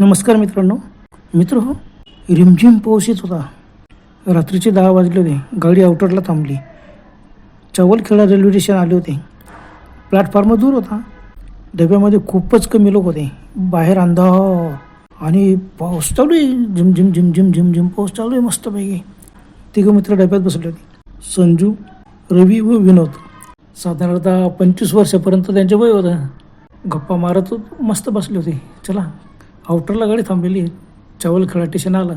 नमस्कार मित्रांनो. मित्र हो रिमझिम पाऊस येत होता. रात्रीचे दहा वाजले होते. गाडी आउटरला थांबली. चवलखेडा रेल्वे स्टेशन आले होते. प्लॅटफॉर्म दूर होता. डब्यामध्ये खूपच कमी लोक होते. बाहेर अंधा आणि पाऊस चालू आहे. झिम झिम झिम झिम झिम झिम पाऊस चालू आहे मस्तपैकी. तिघं मित्र डब्यात बसले होते. संजू रवी व विनोद. साधारणतः पंचवीस वर्षापर्यंत त्यांचे वय होतं. गप्पा मारत मस्त बसले होते. चला आउटरला गाडी थांबलेली चावलखेडा स्टेशन आलं.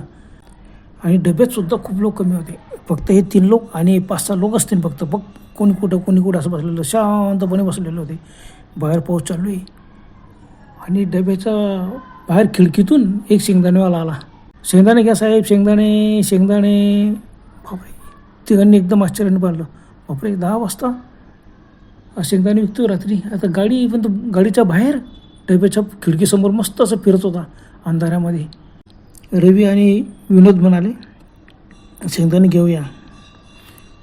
आणि डब्यातसुद्धा खूप लोक कमी होते. फक्त हे तीन लोक आणि पाच सहा लोक असतील फक्त. बघ कोणी कुठं कोणी कुठं असं बसलेलं शांतपणे बसलेले होते. बाहेर पाऊस चालू आहे. आणि डब्याच्या बाहेर खिडकीतून एक शेंगदाणेवाला आला. शेंगदाणे घ्या साहेब शेंगदाणे शेंगदाणे. बापरे तिघांनी एकदम आश्चर्याने पाहिलं. बापरे दहा वाजता. शेंगदाणे विकतो रात्री. आता गाडी पण तो गाडीच्या बाहेर डब्याच्या खिडकीसमोर मस्त असं फिरत होता अंधारामध्ये. रवी आणि विनोद म्हणाले शेंगदाणे घेऊया.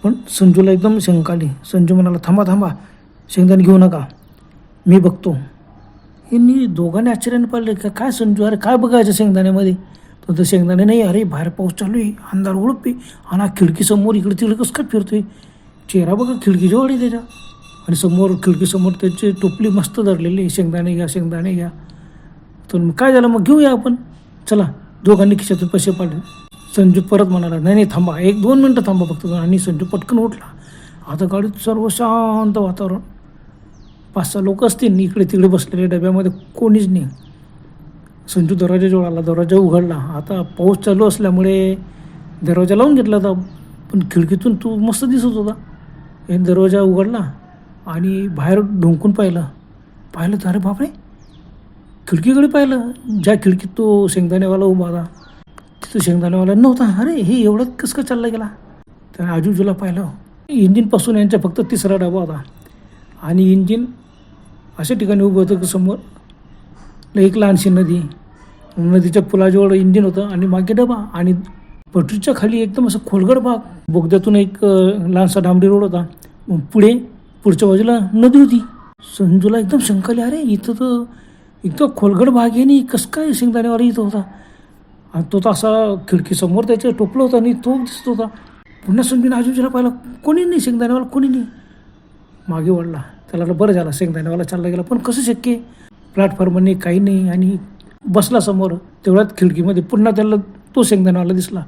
पण संजूला एकदम शंका आली. संजू म्हणाला थांबा थांबा शेंगदाणे घेऊ नका. मी बघतो. यांनी दोघांनी आश्चर्याने पाहिलं का काय संजू? अरे काय बघायचं शेंगदाण्यामध्ये? तर तर शेंगदाणे नाही अरे बाहेर पाऊस चालू आहे अंधार उडपे आणि हा खिडकीसमोर इकडे तिकडे कसं काय फिरतोय? चेहरा बघा खिडकीजवळ आहे त्याच्या आणि समोर खिडकीसमोर त्याची टोपली मस्त धरलेली शेंगदाणे घ्या शेंगदाणे घ्या. तर मग काय झालं? मग घेऊया आपण. चला दोघांनी खिशातून पैसे पाडले संजू परत म्हणाला नाही नाही थांबा. एक दोन मिनटं थांबा फक्त. आणि संजू पटकन उठला. आता गाडीत सर्व शांत वातावरण. पाच सहा लोक असतील इकडे तिकडे बसलेले डब्यामध्ये कोणीच नाही. संजू दरवाजाजवळ आला. दरवाजा उघडला. आता पाऊस चालू असल्यामुळे दरवाजा लावून घेतला होता. पण खिडकीतून तो मस्त दिसत होता. हे दरवाजा उघडला. आणि बाहेर डोंकून पाहिलं. पाहिलं तर अरे बापरे खिडकीकडे पाहिलं. ज्या खिडकीत तो शेंगदाणेवाला उभा होता तिथं शेंगदाणेवाला नव्हता. अरे हे एवढं कसं काय चाललं गेला? तर आजूबाजूला पाहिलं. इंजिनपासून यांच्या फक्त तिसरा डबा होता. आणि इंजिन अशा ठिकाणी उभं होतं की समोर एक लहानशी नदी. नदीच्या पुलाजवळ इंजिन होतं आणि मागे डबा. आणि पटरीच्या खाली एकदम असं खोलगड भाग. बोगद्यातून एक लहानसा डांबरी रोड होता. पुढे पुढच्या बाजूला नदी होती. संजूला एकदम शंकाली अरे इथं तर इथं खोलगड भाग आहे आणि कसं काय शेंगदाणेवाला इथं होता? आणि तो तर असा खिडकीसमोर त्याच्या टोपलं होता आणि तो दिसत होता. पुन्हा संजूने आजूबाजूला पाहिलं कोणी नाही शेंगदाणेवाला कोणी नाही. मागे वळला त्याला बरं झालं शेंगदाणेवाला चालला गेला पण कसं शक्य प्लॅटफॉर्मने काही नाही आणि बसला समोर तेवढ्यात खिडकीमध्ये पुन्हा त्याला तो शेंगदाणेवाला दिसला.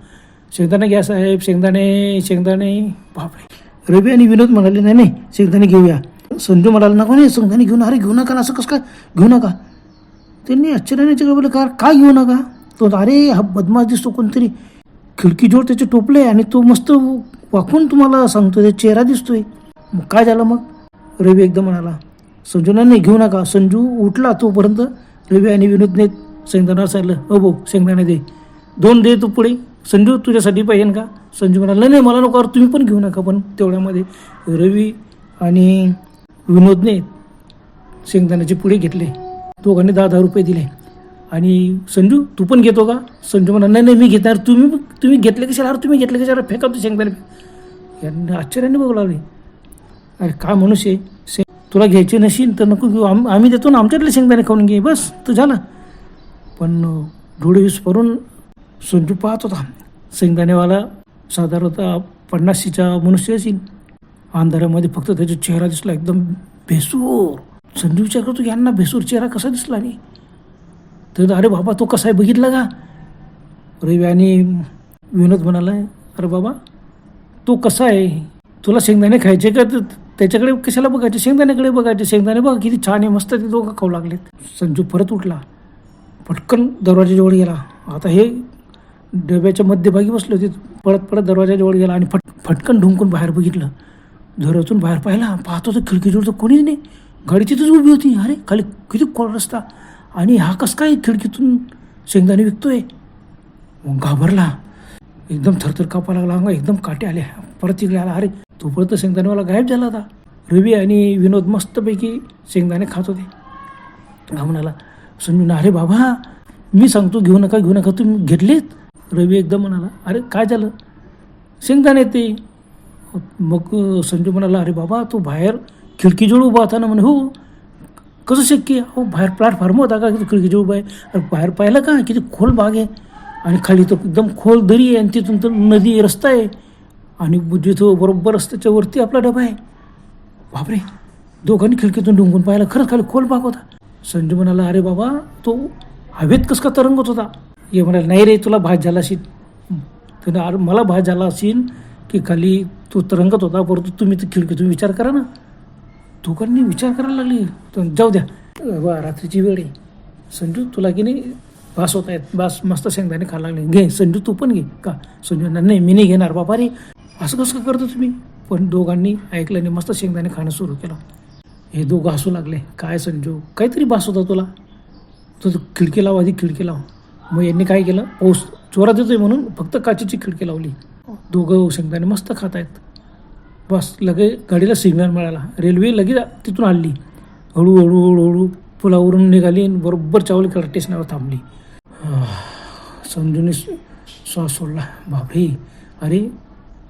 शेंगदाणे घ्या साहेब शेंगदाणे शेंगदाणे. बापरे. रवी आणि विनोद म्हणाले नाही नाही शेंगदाणे घेऊया. संजू म्हणाला नको नाही शेंगदाणे घेऊ अरे घेऊ नका ना असं कसं काय? घेऊ नका. त्यांनी आश्चर्याने तिकडे बोलले का काय घेऊ नका? तो अरे हा बदमाश दिसतो कोणतरी. खिडकीजवळ त्याचे टोपले आणि तो मस्त वाकून तुम्हाला सांगतो त्याचा चेहरा दिसतोय. मग काय झालं मग? रवी एकदम म्हणाला संजूला नाही घेऊ नका. संजू उठला तोपर्यंत रवी आणि विनोदने शेंगदाणा सांगितलं हो भाऊ शेंगदाणे दे. दोन दे तू पुढे. संजू तुझ्यासाठी पाहिजे का? संजू म्हणाला नाही नाही मला नको तुम्ही पण घेऊ नका. पण तेवढ्यामध्ये रवी आणि विनोदने शेंगदाण्याचे पुढे घेतले. दोघांनी दहा दहा रुपये दिले. आणि संजू तू पण घेतो का? संजू म्हणा नाही नाही मी घेणार तुम्ही तुम्ही घेतले कशाला? अरे तुम्ही घेतले कशाला? फेका तू शेंगदाणे. यांनी आश्चर्याने बघू लागले. अरे काय मनुष्य आहे? शे तुला घ्यायचे नशील तर नको घेऊ. आम आम्ही देतो ना आमच्याकडले शेंगदाणे खाऊन घे. बस तर झालं. पण डोळे वीस संजू पाहत होता. शेंगदाणेवाला साधारणतः पन्नाशीच्या मनुष्य असेल अंधारामध्ये फक्त त्याचा चेहरा दिसला एकदम भेसूर संजू विचार करतो यांना भेसूर चेहरा कसा दिसला नाही तर अरे बाबा तो कसा आहे बघितला का? रवी आणि विनोद म्हणाला अरे बाबा तो कसा आहे? तुला शेंगदाणे खायचे का? तर त्याच्याकडे कशाला बघायचे? शेंगदाण्याकडे बघायचे. शेंगदाणे बघा किती छान आहे मस्त ते दोघं खाऊ लागलेत. संजू परत उठला. पटकन दरवाजाजवळ गेला. आता हे डब्याच्या मध्यभागी बसलो ते पळत पळत दरवाजाजवळ गेला आणि फट फटकन ढुंकून बाहेर बघितलं. घरातून बाहेर पाहिला. पाहतो तर खिडकीजवळ तर कोणीच नाही. गाडी तिथेच उभी होती. अरे खाली किती खोल रस्ता. आणि हा कस काय खिडकीतून शेंगदाणे विकतोय? मग घाबरला. एकदम थरथर कापा लागला. अंगा एकदम काटे आले. परत तिकडे आला. अरे तोपर्यंत शेंगदाणेवाला गायब झाला होता. रवी आणि विनोद मस्तपैकी शेंगदाणे खात होते. हा म्हणाला समजून अरे बाबा मी सांगतो घेऊ नका घेऊ नका. तुम्ही घेतलेत? रवी एकदम म्हणाला अरे काय झालं? शेंगदाणे ते. मग संजू म्हणाला अरे बाबा तो बाहेर खिडकीजवळ उभा होता ना म्हणे. हो. कसं शक्य हो बाहेर प्लॅटफॉर्म होता का? खिडकीजवळ उभा आहे? अरे बाहेर पाहिलं का? किती खोल बाग आहे. आणि खाली तर एकदम खोल दरी आहे आणि तिथून तर नदी रस्ता आहे. आणि जिथं बरोबर रस्त्याच्या वरती आपला डबा आहे. बापरे! दोघांनी खिडकीतून डुंगून पाहिलं. खरंच खाली खोल भाग होता. संजू म्हणाला अरे बाबा तो हवेत कस का तरंगत होता? हे म्हणाले नाही रे तुला भास झाला असेल. त्याने अरे मला भास झाला असेल की खाली तो तरंगत होता परंतु तुम्ही तर खिडकीतून विचार करा ना. दोघांनी विचार करायला लागली. तर जाऊ द्या. वा रात्रीची वेळ आहे. संजू तुला की नाही बास होत आहेत. बास मस्त शेंगदाणे खायला लागले. घे संजू तू पण घे. का? संजू नाही मी नाही घेणार बापा रे असं कसं करतो तुम्ही? पण दोघांनी ऐकलं नाही मस्त शेंगदाणे खाणं सुरू केलं. हे दोघं हसू लागले. काय संजू काहीतरी बास होता तुला? तू खिडकी लाव आधी खिडकी लाव. मग यांनी काय केलं? पाऊस जोरात येतोय म्हणून फक्त काचेची खिडकी लावली. दोघं शेंगदाणे मस्त खात आहेत. बस लगे गाडीला सिग्नल मिळाला. रेल्वे लगेच तिथून हल्ली हळूहळू हळूहळू पुलावरून निघाली आणि बरोबर चावली स्टेशनवर थांबली. संजूने श्वास सोडला. बापरे अरे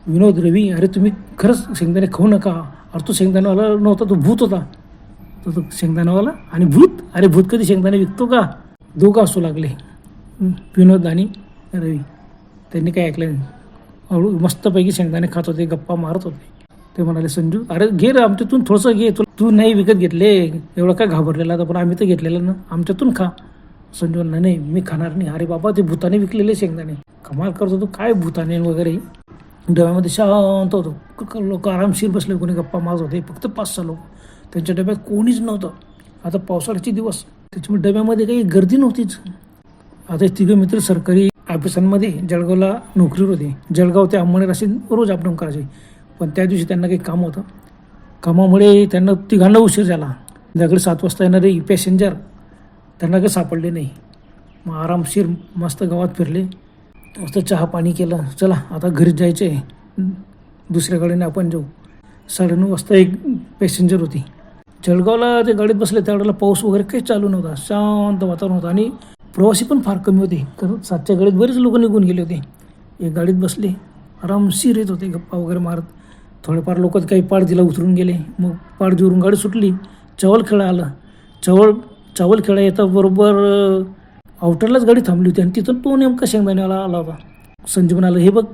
विनोद रवी अरे तुम्ही खरंच शेंगदाणे खाऊ नका. अरे तो शेंगदाणेवाला नव्हता तो भूत होता. तो तो शेंगदाणेवाला? आणि भूत? अरे भूत कधी शेंगदाणे विकतो का? दोघं असू लागले. विनोद आणि रवी. त्यांनी काय ऐकलं नाही. हळू मस्तपैकी शेंगदाणे खात होते गप्पा मारत होते. ते म्हणाले संजू अरे घे रे आमच्यातून थोडंसं घे तू तू नाही विकत घेतले एवढं काय घाबरलेला? आता पण आम्ही तर घेतलेलं ना आमच्यातून खा. संजू नाही मी खाणार नाही. अरे बाबा ते भूताने विकलेले शेंगदाणे. कमाल करतो तू काय भूताने वगैरे? डब्यामध्ये शांत होतो. लोक आरामशीर बसले कोणी गप्पा मारत होते. फक्त पाच सहा लोक. त्यांच्या डब्यात कोणीच नव्हतं. आता पावसाळ्याचे दिवस. त्याच्यामुळे डब्यामध्ये काही गर्दी नव्हतीच. आता तिघे तिघं मित्र सरकारी ऑफिसांमध्ये जळगावला नोकरीवर होते. जळगाव ते अंमळनेर असे रोज अपडाऊन करायचे. पण त्या दिवशी त्यांना काही काम होतं. कामामुळे त्यांना तिघांना उशीर झाला. त्याकडे सात वाजता येणारे पॅसेंजर त्यांना काही सापडले नाही. मग आरामशीर मस्त गावात फिरले. मस्त चहा पाणी केलं. चला आता घरी जायचं. आहे दुसऱ्या गाडीने आपण जाऊ. साडेनऊ वाजता एक पॅसेंजर होती. जळगावला ते गाडीत बसले त्यावेळेला पाऊस वगैरे काही चालू नव्हता. शांत वातावरण होतं आणि प्रवासी पण फार कमी होते. कारण सातच्या गाडीत बरेच लोक निघून गेले होते. एक गाडीत बसले आरामशीर येत होते गप्पा वगैरे मारत. थोडेफार लोक काही पाड दिला उतरून गेले. मग पाड जिवरून गाडी सुटली. चवल खेळा आला. चवळ चावल खेळा येता बरोबर आउटरलाच गाडी थांबली होती आणि तिथून तो नेमका शेंगदाण्यावाला आला होता. संजीवन आलं हे बघ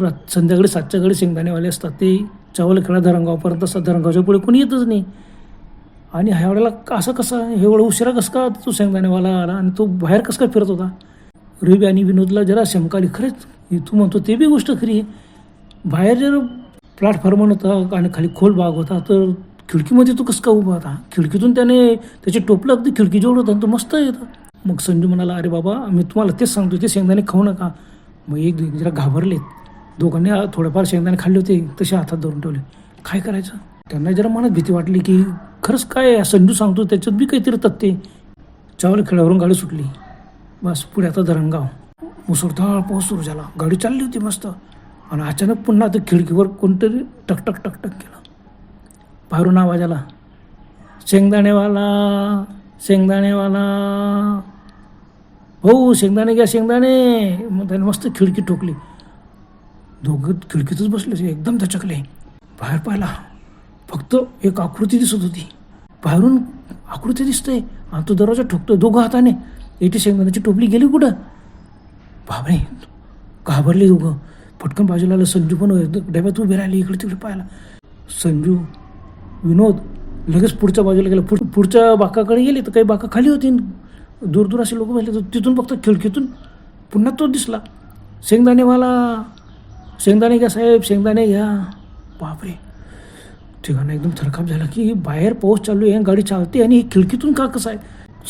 रात संध्याकाळी सातच्या गाडी शेंगदाणेवाले असतात. ते चावल खेळा धरणगावपर्यंत असतात. धरणगावच्या पुढे कोणी येतच नाही. आणि ह्या वेळेला असं कसं हे एवढं उशिरा कसं का तो शेंगदाणेवाला आला आणि तो बाहेर कसं काय फिरत होता? रवी आणि विनोदला जरा शंकाली खरंच हे तू म्हणतो ते बी गोष्ट खरी आहे. बाहेर जर प्लॅटफॉर्म होता आणि खाली खोल भाग होता तर खिडकीमध्ये तो कसं का उभा होता? खिडकीतून त्याने त्याचे टोपलं अगदी खिडकीजवळ होतं तो मस्त येतं मग संजू म्हणाला अरे बाबा मी तुम्हाला तेच सांगतो ते शेंगदाणे खाऊ नका. मग एक जरा घाबरलेत. दोघांनी थोडेफार शेंगदाणे खाल्ले होते तसे हातात धरून ठेवले. काय करायचं? त्यांना जरा मनात भीती वाटली की खरंच काय संजू सांगतो त्याच्यात बी काहीतरी तथ्य चावल खेळावरून गाडी सुटली. बस पुढे आता धरणगाव. मुसळधार पाऊस सुरू झाला. गाडी चालली होती मस्त. आणि अचानक पुन्हा ते खिडकीवर कोणतरी टकटक टकटक केलं. बाहेरून आवाज आला. शेंगदाणेवाला शेंगदाणेवाला. हो शेंगदाणे घ्या शेंगदाणे. मग त्याने मस्त खिडकी ठोकली. दोघं खिडकीतच बसले एकदम धचकले. बाहेर पाहिला. फक्त एक आकृती दिसत होती. बाहेरून आकृती दिसते आणि तो दरवाजा ठोकतोय दोघं हाताने. एटी शेंगदाण्याची टोपली गेली कुठं? बाबरे घाबरली दोघं. पटकन बाजूला आलं. संजू पण डब्यात उभी राहिली इकडे तिकडे पाहिला संजू विनोद लगेच पुढच्या बाजूला गेला. पुढ पुढच्या बाकाकडे गेले तर काही बाका खाली होती. दूर दूर असे लोक बसले तर तिथून फक्त खिडकीतून पुन्हा तो दिसला. शेंगदाणेवाला शेंगदाणे घ्या साहेब शेंगदाणे घ्या. बापरे. ठिकाणं एकदम थरकाप झाला की बाहेर पाऊस चालू आहे गाडी चालते आणि खिडकीतून का कसं आहे?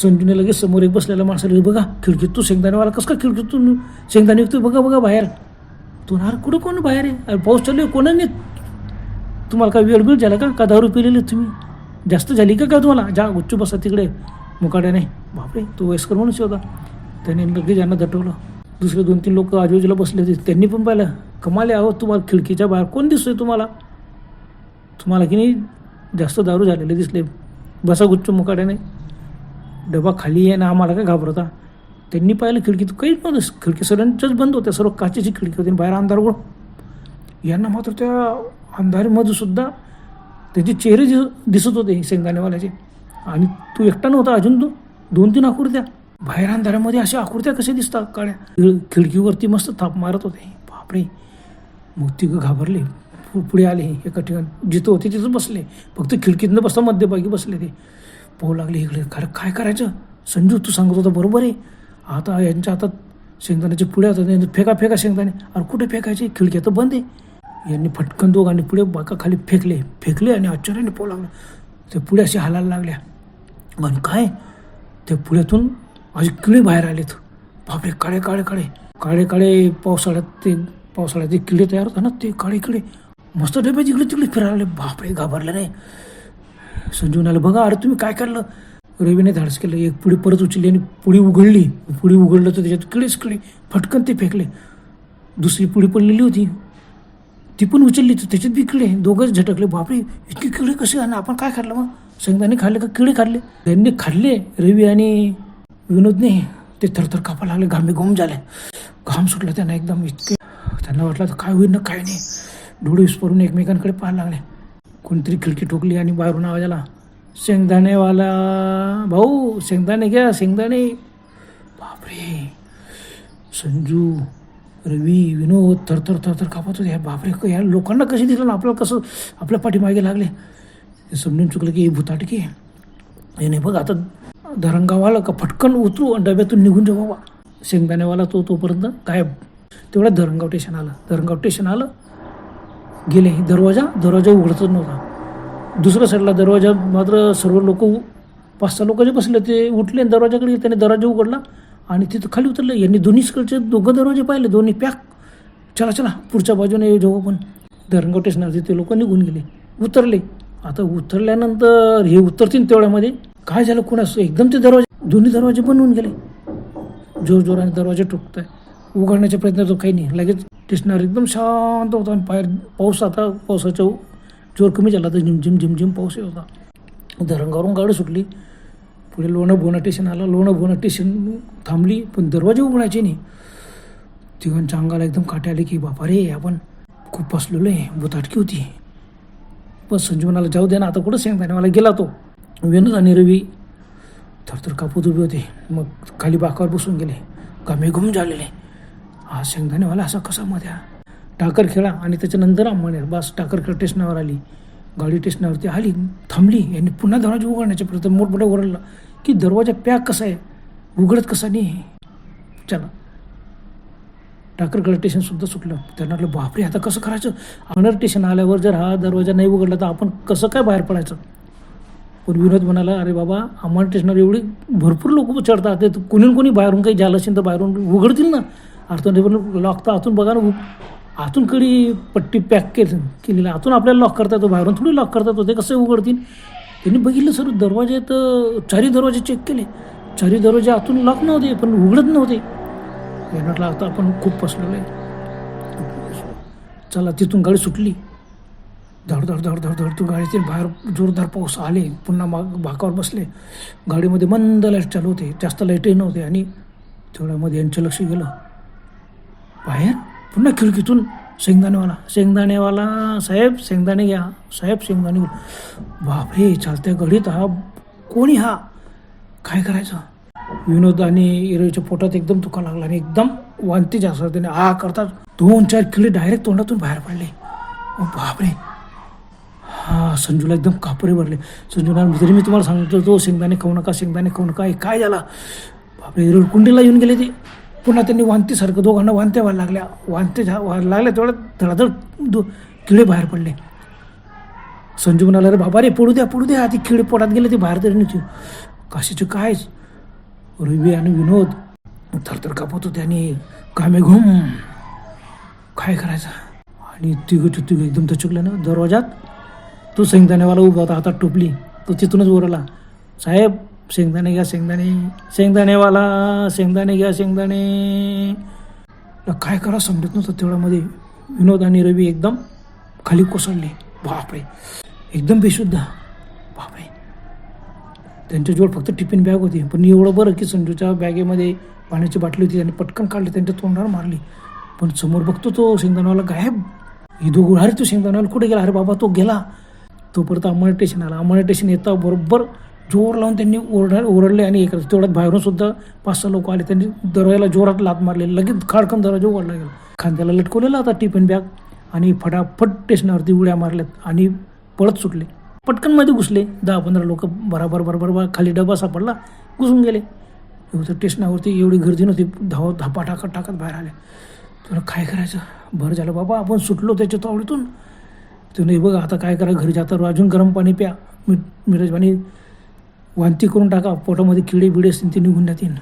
संजूने लगेच समोर एक बसलेला माणसाला बघा खिडकीत तू शेंगदाणेवाला कसं का खिडकीतून शेंगदाणे विकतो बघा बघा बाहेर. तो नार कुठं कोण बाहेर आहे? अरे पाऊस चालू आहे कोणाने तुम्हाला काय वेळ बीळ झाला का? का दारू पिलेली तुम्ही? जास्त झाली का का तुम्हाला? जा गुच्चू बसा तिकडे. मुकाड्याने बापरे तो वयस्कर माणूस होता त्याने लगेच यांना दटवलं. दुसरे दोन तीन लोक आजूबाजूला बसले होते. त्यांनी पण पाहिलं कमाले आहोत तुम्हाला खिडकीच्या बाहेर कोण दिसतोय तुम्हाला? तुम्हाला की नाही जास्त दारू झालेले दिसले. बसा गुच्च मुकाड्याने डबा खाली आहे ना आम्हाला काय घाबरता? त्यांनी पाहिलं खिडकीत काहीच नव्हतं. खिडकी सगळ्यांच्याच बंद होत्या. सर्व काचेची खिडकी होती आणि बाहेर अंधार यांना मात्र त्या अंधारीमध्ये सुद्धा त्याचे चेहरे दिस दिसत होते शेंगदाणेवाल्याचे. आणि तू एकटा नव्हता अजून तू? दोन तीन आकृत्या बाहेर अंधारामध्ये अशा आकृत्या कशा दिसतात काळ्या? खिडकीवरती मस्त थाप मारत होते. बापरे. मग तिघं घाबरले. पुढे आले एका ठिकाणी. जिथं होते तिथं बसले. फक्त खिडकीतनं बसता मध्यभागी बसले ते. पाहू लागले इकडे. खरं काय करायचं? संजू तू सांगत होता बरोबर आहे. आता यांच्या हातात शेंगदाण्याचे पुढे होतात. यांचे फेका फेका शेंगदाणे. अरे कुठे फेकायचे? खिडक्या तर बंद आहे. यांनी फटकन दोघांनी पुढे बाका खाली फेकले. फेकले आणि आश्चर्याने पाहू लागले. ते पुढे असे हालायला लागल्या. आणि काय? त्या पुढ्यातून असे किडे बाहेर आलेत. बापरे काळे काळे काळे. काळे काळे पावसाळ्यात ते पावसाळ्यात जे किडे तयार होतात ना ते काळे किडे. मस्त डबे जिकडे तिकडे फिरायला बापरे घाबरले नाही. संजीव आलं बघा अरे तुम्ही काय काढलं? रवीने धाडस केलं. एक पुढे परत उचलली आणि पुढी उघडली. पुढी उघडलं तर त्याच्यात किडेच किडे फटकन ते फेकले. दुसरी पुढी पडलेली होती. ती पण उचलली. तर त्याच्यात बी किडे. दोघंच झटकले. बापरे इतके किडे कसे आणि आपण काय खाल्लं मग? शेंगदाणे खाल्ले का किडे खाल्ले? त्यांनी खाल्ले. रवी आणि विनोदने ते थरथर कापा लागले. घामे घुम झाले. घाम सुटला त्यांना एकदम. इतके. त्यांना वाटलं तर काय होईल ना काय नाही. डोळे विस्फारून एकमेकांकडे पाहायला लागले. कोणतरी खिडकी ठोकली आणि बाहेरून आवाज आला शेंगदाणेवाला भाऊ शेंगदाणे घ्या शेंगदाणे. बापरे संजू रवी विनोद थरथर थरथर कापत होते. बापरे या लोकांना कशी दिसलं ना आपल्याला कसं आपल्या पाठीमागे लागले? हे समजून चुकलं की हे भुताटकी हे नाही बघ आता धरणगावाला का फटकन उतरू आणि डब्यातून निघून जाऊ बाबा. शेंगदाणेवाला तो तोपर्यंत गायब. तेवढ्यात धरणगाव स्टेशन आलं. धरणगाव स्टेशन आलं. गेले. दरवाजा दरवाजा उघडतच नव्हता. दुसऱ्या साईडला दरवाजा मात्र सर्व लोक पाच सहा लोक जे बसले ते उठले आणि दरवाजाकडे त्याने दरवाजा उघडला आणि तिथं खाली उतरले. यांनी दोन्हीकडचे दोघं दरवाजे पाहिले. दोन्ही पॅक. चला चला पुढच्या बाजूने जाऊ पण धरणगाव स्टेशनवरती ते लोक निघून गेले. उतरले. आता उतरल्यानंतर हे उतरतील तेवढ्यामध्ये. काय झालं? कोणास? एकदम ते दरवाजे दोन्ही दरवाजे पण होऊन गेले. जोर जोराने दरवाजे ठोकत आहे उघडण्याचा प्रयत्न तो काही नाही. लगेच स्टेशनवर एकदम शांत होता आणि बाहेर पाऊस आता पावसाचा जोर कमी झाला तर झिमझिम झिमझिम पाऊस येत होता धरणगावरून गाडी सुटली. पुढे लोणं भोणं स्टेशन आलं. लोणं भोणं स्टेशन थांबली पण दरवाजे उघडायचे नाही. तिघांच्या अंगाला एकदम काटे आले की बापा रे आपण खूप फसलेलो आहे. भूताटकी होती. पण संजीवनाला जाऊ दे ना आता कुठं सांगता नाही मला गेला तो. वेणूच आणि रवी थरथर कापूत उभे होते. मग खाली बाकावर बसून गेले. घमेघुम झालेले. हा शेंगदाणेवाला असा कसा मध्ये टाकर खेळा आणि त्याच्यानंतर आम्हाला बस टाकर खेळ स्टेशनावर आली. गाडी स्टेशनावरती आली थांबली. यांनी पुन्हा दरवाजा उघडण्याचा प्रयत्न मोठमोठा ओरडला की दरवाजा पॅक कसा आहे? उघडत कसा नाही चला. टाकरगड स्टेशनसुद्धा सुटलं. त्यांना म्हटलं बापरे आता कसं करायचं? अनर स्टेशन आल्यावर जर हा दरवाजा नाही उघडला तर आपण कसं काय बाहेर पडायचं? पण विनोद म्हणाला अरे बाबा अमर स्टेशनवर एवढी भरपूर लोक चढतात. ते कोणी कोणी बाहेरून काही झालं असेल तर बाहेरून उघडतील ना. आतून लॉक तर आतून बघा ना आतून कडी पट्टी पॅक केली केलेली आतून आपल्याला लॉक करता येतो. बाहेरून थोडी लॉक करता येतो. ते कसं उघडतील? त्यांनी बघितलं सर दरवाजे तर चारी दरवाजे चेक केले. चारी दरवाजे आतून लॉक नव्हते पण उघडत नव्हते. यांना आता आपण खूप फसलेलो आहे. चला तिथून गाडी सुटली. धड धड धड धड धड तू गाडीतील बाहेर जोरदार पाऊस आले. पुन्हा माग भाकावर बसले. गाडीमध्ये मंद लाइट चालू होते. जास्त लाईटही नव्हते आणि तेवढ्यामध्ये यांचं लक्ष गेलं. बाहेर? पुन्हा खिडकीतून शेंगदाणेवाला शेंगदाणेवाला साहेब शेंगदाणे घ्या. साहेब शेंगदाणे बापरे चालत्या घडीत हा कोणी हा? काय करायचं? विनोद आणि इरवीच्या पोटात एकदम दुखा लागला आणि एकदम वांती जास्त त्याने आ करतात दोन चार किडे डायरेक्ट तोंडातून बाहेर पडले. बापरे. हा संजूला एकदम कापरे भरले. संजूला तरी मी तुम्हाला सांगतो तो शेंगदाणे खाऊ नका शेंगदाणे खाऊ नका हे काय झाला? बापरे कुंडीला येऊन गेले ते. पुन्हा त्यांनी वांतीसारखं दोघांना वांत्या व्हायला लागल्या. वांते झा व्हायला लागल्या तेवढ्या धडाधड दो किडे बाहेर पडले. संजू म्हणाला अरे बाबा रे पडू द्या पडू द्या ती किडे पोटात गेले ते बाहेर तरी नव्हती काशीचे कायच रवी आणि विनोद. थरथर कापत होते आणि कामे घुम. काय करायचं? आणि तिघं तिघं एकदम दचकलं ना दरवाजात तो शेंगदाणेवाला उभा होता हातात टोपली. तो तिथूनच ओरला साहेब शेंगदाणे घ्या शेंगदाणे. शेंगदाणेवाला शेंगदाणे घ्या शेंगदाणे. काय करा समजत नव्हतं तेवढ्यामध्ये. विनोद आणि रवी एकदम खाली कोसळले. बापरे. एकदम बेशुद्ध. बापरे. त्यांच्याजवळ फक्त टिफिन बॅग होती. पण एवढं बरं की संजूच्या बॅगेमध्ये पाण्याची बाटली होती त्यांनी पटकन काढली त्यांच्या तोंडावर मारली. पण समोर बघतो तो शेंगदाणावाला गायब. ही दोघं अरे तो शेंगदाणावाला कुठे गेला? अरे बाबा तो गेला. तोपर्यंत अमळ स्टेशन आला. अमळ स्टेशन येता बरोबर जोर लावून त्यांनी ओरडा ओरडले आणि एक तेवढ्यात बाहेरून सुद्धा पाच सहा लोक आले. त्यांनी दरवाजाला जोरात लात मारले. लगेच खाडकन दरवाजा उघडला गेला. खांद्याला लटकवलेला होता टिफिन बॅग आणि फटाफट स्टेशनावरती उड्या मारल्यात आणि पळत सुटले. पटकनमध्ये घुसले. दहा पंधरा लोक बराबर बरोबर खाली डबा सापडला. घुसून गेले. तर स्टेशनावरती एवढी गर्दी नव्हती. धाव धापा टाकत टाकत बाहेर आले. तुला काय करायचं? बरं झालं बाबा. आपण सुटलो त्याच्या तावडीतून. तर नाही बघ आता काय करा? घरी जाता अजून गरम पाणी प्या. मी मिठाचं पाणी वांती करून टाका. पोटामध्ये किडे बिडे असतील ते निघून जातील.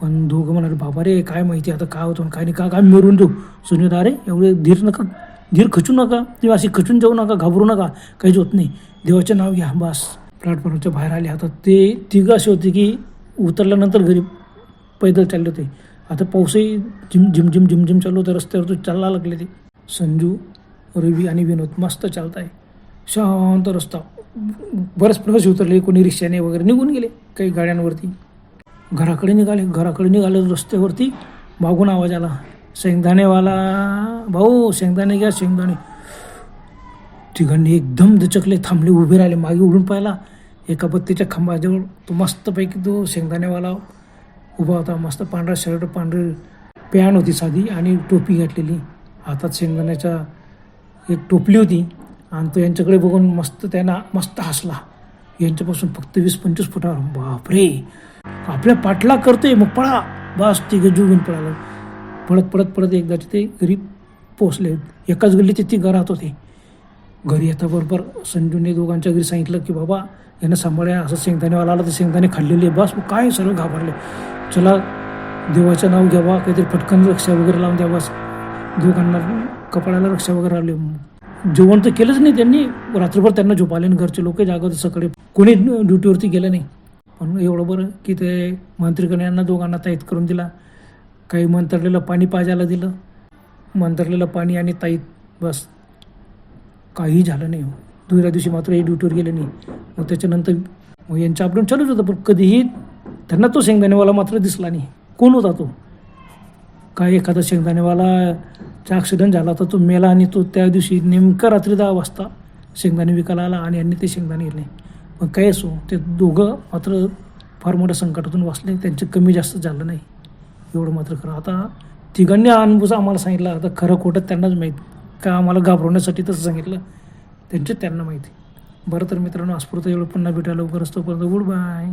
पण दोघं म्हणाले बाबा रे काय माहिती आता काय होतं काय नाही का काय मिळून देऊ? सुनीता अरे एवढे धीर नका धीर खचू नका. किंवा अशी खचून जाऊ नका घाबरू नका. काहीच होत नाही. देवाचे नाव घ्या बास. प्लॅटफॉर्मच्या बाहेर आले. आता ते तिघं असे होते की उतरल्यानंतर घरी पैदल चालले होते. आता पाऊसही झिम झिम झिम झिम झिम चालू होतं. रस्त्यावर चालला लागले ते. संजू रवी आणि विनोद मस्त चालत आहे शांत रस्ता. बरेच प्रवासी उतरले कोणी रिक्षाने वगैरे निघून गेले काही गाड्यांवरती. घराकडे निघाले घराकडे निघाले रस्त्यावरती मागून आवाज आला शेंगदाणेवाला भाऊ शेंगदाणे घ्या शेंगदाणे. तिघांनी एकदम दचकले थांबले उभे राहिले मागे उडून पाहिला. एका बत्तीच्या खांबाजवळ तो मस्तपैकी तो शेंगदाणेवाला उभा होता मस्त पांढरा शर्ट पांढरी पॅन होती साधी आणि टोपी घातलेली. हातात शेंगदाण्याच्या एक टोपली होती. आणि तो यांच्याकडे बघून मस्त त्यांना मस्त हसला. यांच्यापासून फक्त वीस पंचवीस फुटावर बापरे. आपल्या पाठला करतोय मग पळा. बस ती जीव घेऊन पळालं. पळत पळत पळत एकदाचे ते घरी पोचले एकाच गल्लीचे ती घरात होते. घरी येता बरोबर संजूने दोघांच्या घरी सांगितलं की बाबा यांना सांभाळ्या. असं शेंगदाणेवाला आला तर शेंगदाणे खाल्लेले. बस मग काय सर्व घाबरले. चला देवाचं नाव घ्यावा. काहीतरी पटकन रक्षा वगैरे लावून द्यावा दोघांना कपाळाला रक्षा वगैरे लावली. जेवण तर केलंच नाही त्यांनी. रात्रभर त्यांना झोपाले आणि घरचे लोक जागत सकाळी कोणी ड्युटीवरती गेलं नाही. पण एवढं बरं की ते मंत्रीकडे यांना दोघांना ताईत करून दिला. काही मंतरलेलं पाणी पाजायला दिलं. मंतरलेलं पाणी आणि ताईत बस. काही झालं नाही हो. दुसऱ्या दिवशी मात्र हे ड्युटीवर गेले नाही. मग त्याच्यानंतर मग यांचं आपण चालूच होतं पण कधीही त्यांना तो शेंगदाणेवाला मात्र दिसला नाही. कोण होता तो? काय एखादा शेंगदाणेवाला शेंगदाणेवालाचा ॲक्सिडेंट झाला तर तो मेला आणि तो त्या दिवशी नेमका रात्री दहा वाजता शेंगदाणे विकायला आला आणि यांनी ते शेंगदाणे गेले पण काय असो ते दोघं मात्र फार मोठ्या संकटातून वाचले. त्यांचे कमी जास्त झालं नाही. एवढं मात्र खरं. आता तिघांनी हा अनुभव आम्हाला सांगितला. आता खरं खोटं त्यांनाच माहीत. का आम्हाला घाबरवण्यासाठी तसं सांगितलं? त्यांचे त्यांना माहिती. बरं तर मित्रांनो आस्फूर्त एवढं पुन्हा भेटायला लवकर असतो परत गुड बाय.